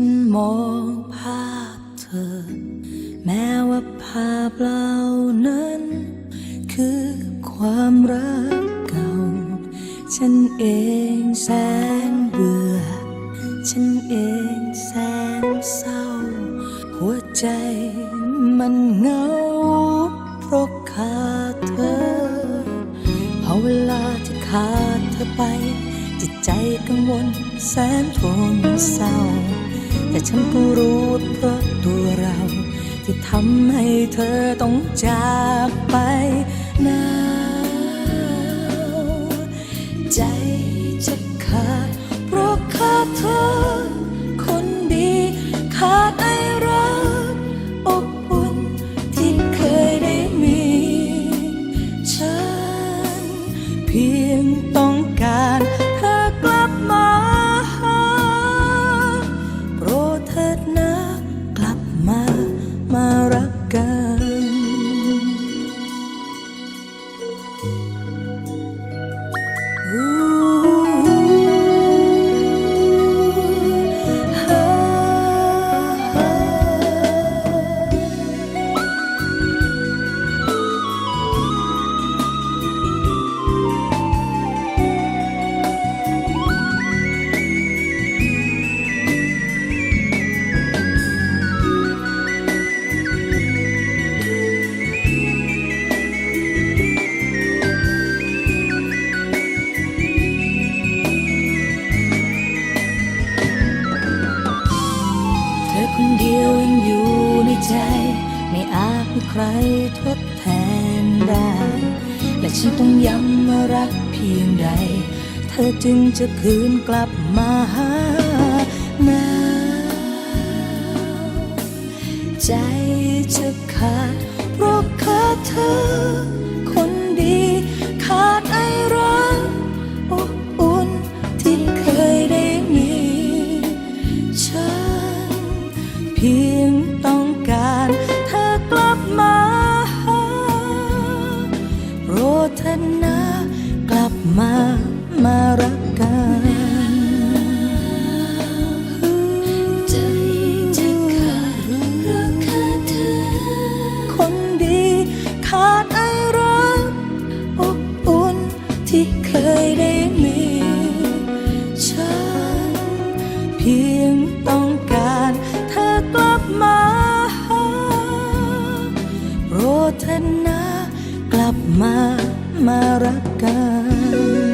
ฉันมองภาพเธอ แม้ว่าภาพเหล่านั้น คือความรักเก่า ฉันเองแสนเบื่อ ฉันเองแสนเศร้า หัวใจมันเหงา เพราะขาดเธอ พอเวลาที่ขาดเธอไป จิตใจกังวลแสนทนเศร้า แต่ฉันก็รู้เพราะตัวเรา ที่ทำให้เธอต้องจากไปนา ไม่อาจมีใครทดแทนได้ และฉันต้องย้ำว่ารักเพียงใด เธอจึงจะคืนกลับมาหาแนวใจจะขาดเพราะขาดเธอ คนดี ขาดไอรักอบอุ่นที่เคยได้มี ฉันเพียงต้อง ปรดเถอะนะ กลับมามารักกันคนดีขาดไอรักอบอุ่นที่เคยได้มี ฉันเพียงต้องการเธอกลับมาหาโปรดเถอนะกลับมา มารักกัน